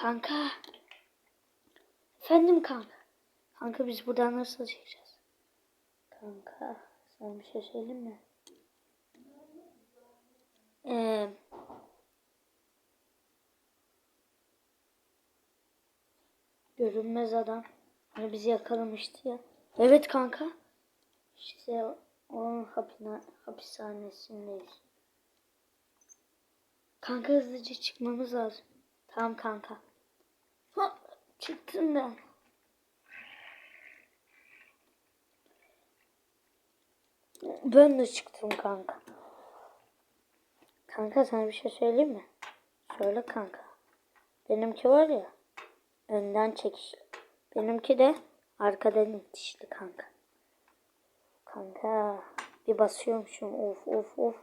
Kanka. Efendim kanka. Kanka biz buradan nasıl çıkacağız? Kanka sana bir şey söyleyeyim mi? Ee, görünmez adam. Hani bizi yakalamıştı ya. Evet kanka. İşte onun hapina, hapishanesindeyiz. Kanka hızlıca çıkmamız lazım. Tamam kanka. Çıktım ben. Ben de çıktım kanka. Kanka sana bir şey söyleyeyim mi? Söyle kanka. Benimki var ya önden çekişli. Benimki de arkadan itişli kanka. Kanka bir basıyormuşum of of of.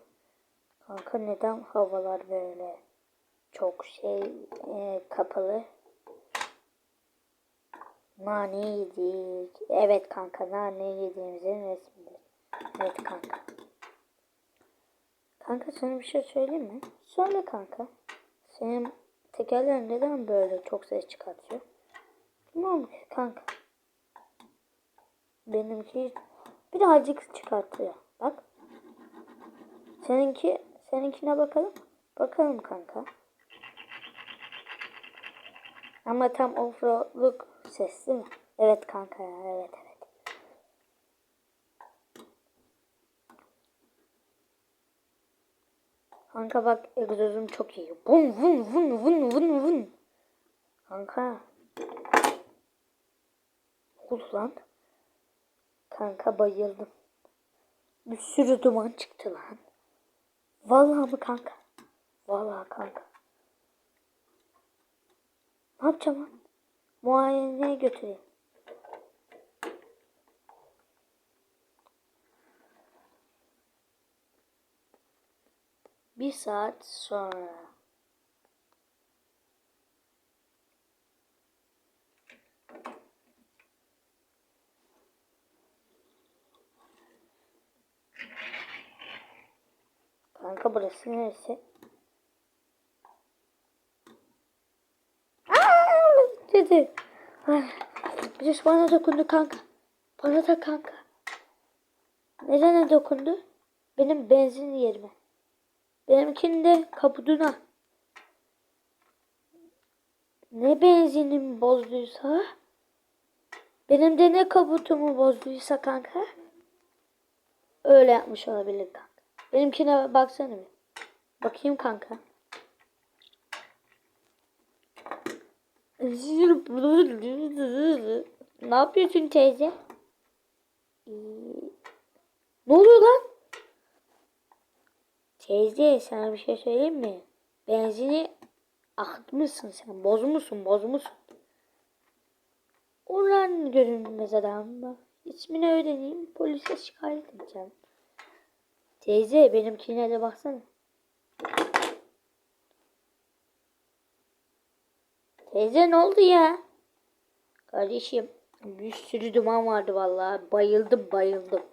Kanka neden havalar böyle çok şey e, kapalı? Nane yedik. Evet kanka nane yediğimizin resmidir. Evet kanka. Kanka sana bir şey söyleyeyim mi? Söyle kanka. Senin tekerlerin neden böyle çok ses çıkartıyor? Ne olmuş kanka? Benimki birazcık çıkartıyor. Bak. Seninki seninkine bakalım. Bakalım kanka. Ama tam offroadluk ses değil mi? Evet kanka ya evet evet. Kanka bak egzozum çok iyi. Vun vun vun vun vun vun. Kanka. Lan. Kanka bayıldım. Bir sürü duman çıktı lan. Vallahi mı kanka? Vallahi kanka. Ne yapacağım lan? Muayeneye götüreyim. Bir saat sonra. Kanka burası neresi? Ah, Birisi bana dokundu kanka. Bana da kanka. Neden dokundu? Benim benzin yerime. Benimkinin de kaputuna. Ne benzinim bozduysa benim de ne kaputumu bozduysa kanka öyle yapmış olabilir kanka. Benimkine baksana bir. Bakayım kanka. Ne yapıyorsun teyze? Ne oluyor lan? Teyze sana bir şey söyleyeyim mi? Benzini akıtmışsın sen. Bozmuşsun bozmuşsun. Ulan görünmez adam. Bak, İsmini öğreneyim polise şikayet edeceğim. Teyze benimkine de baksana. Teyze ne oldu ya? Kardeşim bir sürü duman vardı vallahi. Bayıldım bayıldım.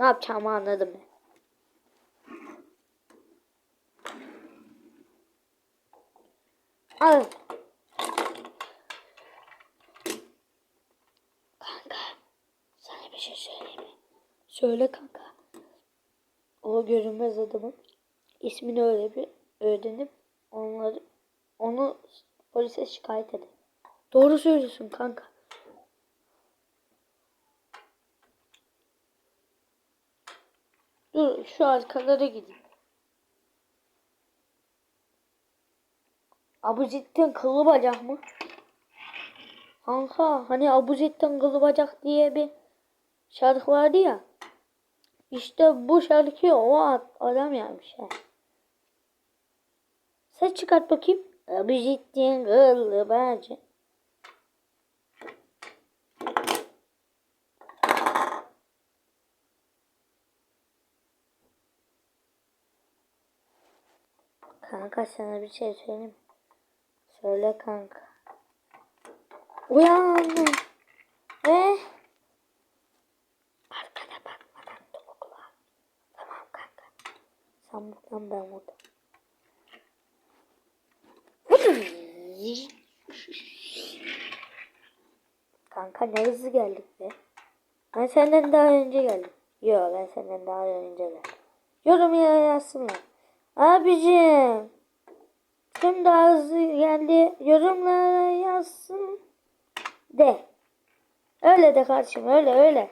Ne yapacağımı anladım. Al. Kanka sana bir şey söyleyeyim? Söyle kanka. O görünmez adamın ismini öyle bir öğrenip onları onu polise şikayet edin. Doğru söylüyorsun kanka. Dur şu arkalara gideyim. Abuzettin kıllı bacak mı? Kanka hani Abuzettin kıllı bacak diye bir şarkı vardı ya. İşte bu şarkıyı o ad- adam yapmış ha. Ses çıkart bakayım. Abuzettin kıllı bacak. Kanka sana bir şey söyleyeyim. Söyle kanka. Uyan. Ve arkana bakmadan topukla. Tamam kanka. Sen buradan ben buradan. Kanka ne hızlı geldik be. Ben senden daha önce geldim. Yo ben senden daha önce geldim. Yorum ya yazsınlar. Abicim. Kim daha hızlı geldi? Yorumlara yazsın. De. Öyle de kardeşim öyle öyle.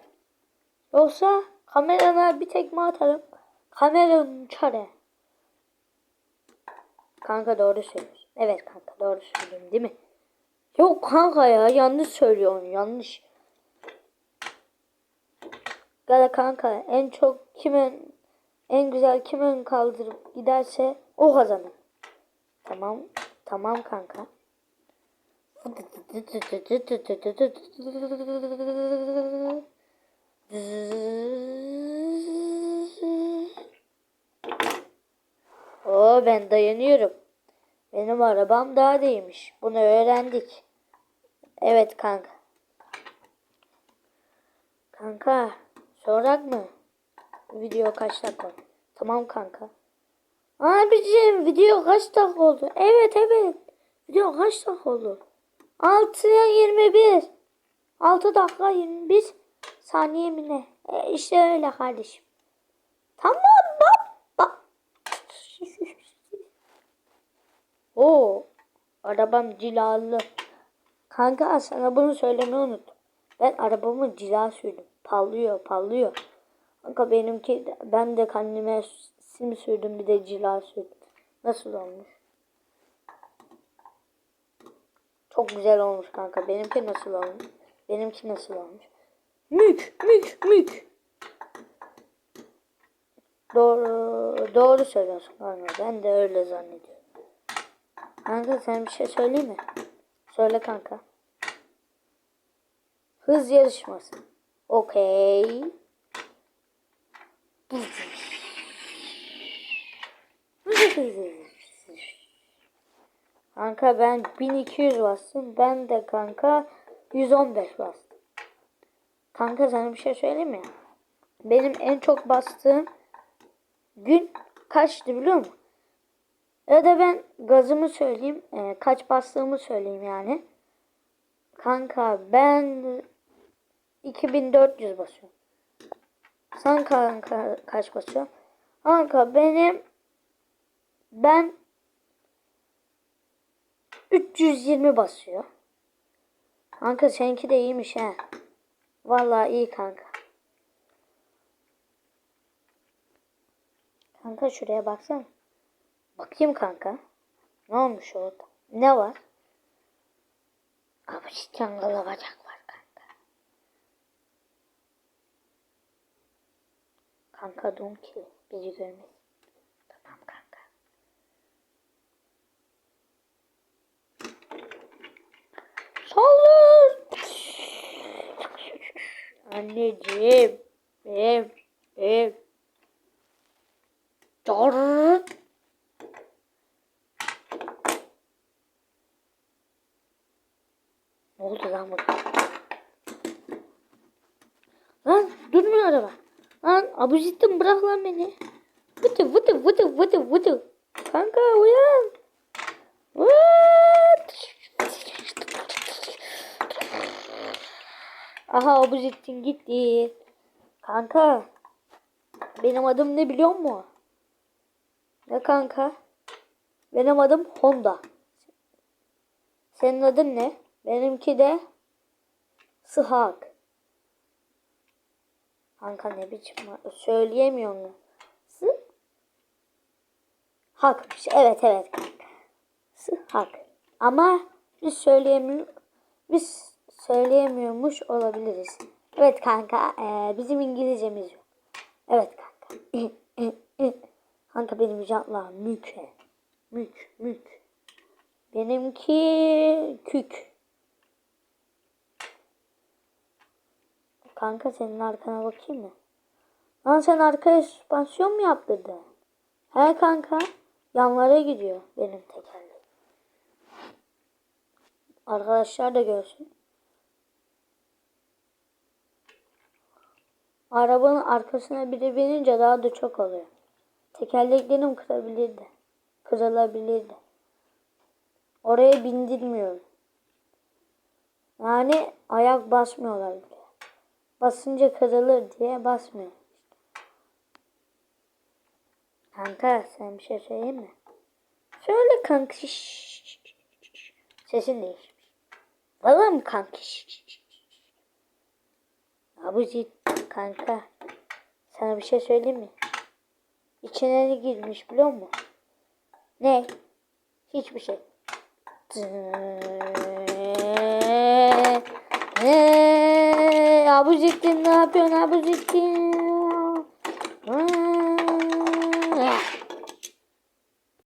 Yoksa kamerana bir tekme atarım. Kameranın uçar Kanka doğru söylüyorsun. Evet kanka doğru söylüyorum değil mi? Yok kanka ya yanlış söylüyorsun yanlış. Gel kanka en çok kimin en güzel kimin kaldırıp giderse o kazanır. Tamam tamam kanka. Oo ben dayanıyorum. Benim arabam daha değilmiş. Bunu öğrendik. Evet kanka. Kanka sorak mı? Video kaç dakika? Tamam kanka. Abicim video kaç dakika oldu? Evet evet. Video kaç dakika oldu? 6'ya 21. 6 dakika 21 saniye mi ne? E işte öyle kardeşim. Tamam baba. Oo, arabam cilalı. Kanka sana bunu söylemeyi unuttum. Ben arabamı cila sürdüm. Parlıyor, parlıyor. Kanka benimki ben de kendime sim sürdüm bir de cila sürdüm. Nasıl olmuş? Çok güzel olmuş kanka. Benimki nasıl olmuş? Benimki nasıl olmuş? Mük, mük, mük. Doğru, doğru söylüyorsun kanka. Ben de öyle zannediyorum. Kanka sen bir şey söyleyeyim mi? Söyle kanka. Hız yarışması. Okey. Kanka ben 1200 bastım. Ben de kanka 115 bastım. Kanka sana bir şey söyleyeyim mi? Benim en çok bastığım gün kaçtı biliyor musun? Ya da ben gazımı söyleyeyim. e, kaç bastığımı söyleyeyim yani. Kanka ben 2400 basıyorum. Sen kanka kaç basıyorsun? Kanka benim ben 320 basıyor. Kanka seninki de iyiymiş ha. Vallahi iyi kanka. Kanka şuraya baksana. Bakayım kanka. Ne olmuş orada? Ne var? Abi çangalı bacak var kanka. Kanka don ki bizi görmesin. Tamam kanka. Saldır. Anneciğim. Ev. Ev. Dur. Ne oldu lan burada? Lan durmuyor araba. Lan abuzittim bırak lan beni. Vıtı vıtı vıtı vıtı vıtı. Kanka uyan. What? Aha abuzittin gitti. Kanka. Benim adım ne biliyor musun? Ne kanka? Benim adım Honda. Senin adın ne? Benimki de Sıhak. Kanka ne biçim var? Söyleyemiyor mu? Sı? Hakmış. Evet evet kanka. Sıhak. Ama biz söyleyemiyor biz söyleyemiyormuş olabiliriz. Evet kanka. eee, bizim İngilizcemiz yok. Evet kanka. kanka benim jantla mük. Mük mük. Benimki kük. Kanka senin arkana bakayım mı? Lan sen arkaya süspansiyon mu yaptırdın? He kanka. Yanlara gidiyor benim tekerleğim. Arkadaşlar da görsün. Arabanın arkasına biri binince daha da çok oluyor. Tekerleklerim kırabilirdi. Kırılabilirdi. Oraya bindirmiyorum. Yani ayak basmıyorlar bile. Basınca kırılır diye basmıyor. Kanka sen bir şey söyleyeyim mi? Söyle kanka. Sesin değişmiş. Valla mı kanka? Abuzi kanka. Sana bir şey söyleyeyim mi? İçine ne girmiş biliyor musun? Ne? Hiçbir şey. Eee, Abuzettin ne yapıyorsun Abuzettin?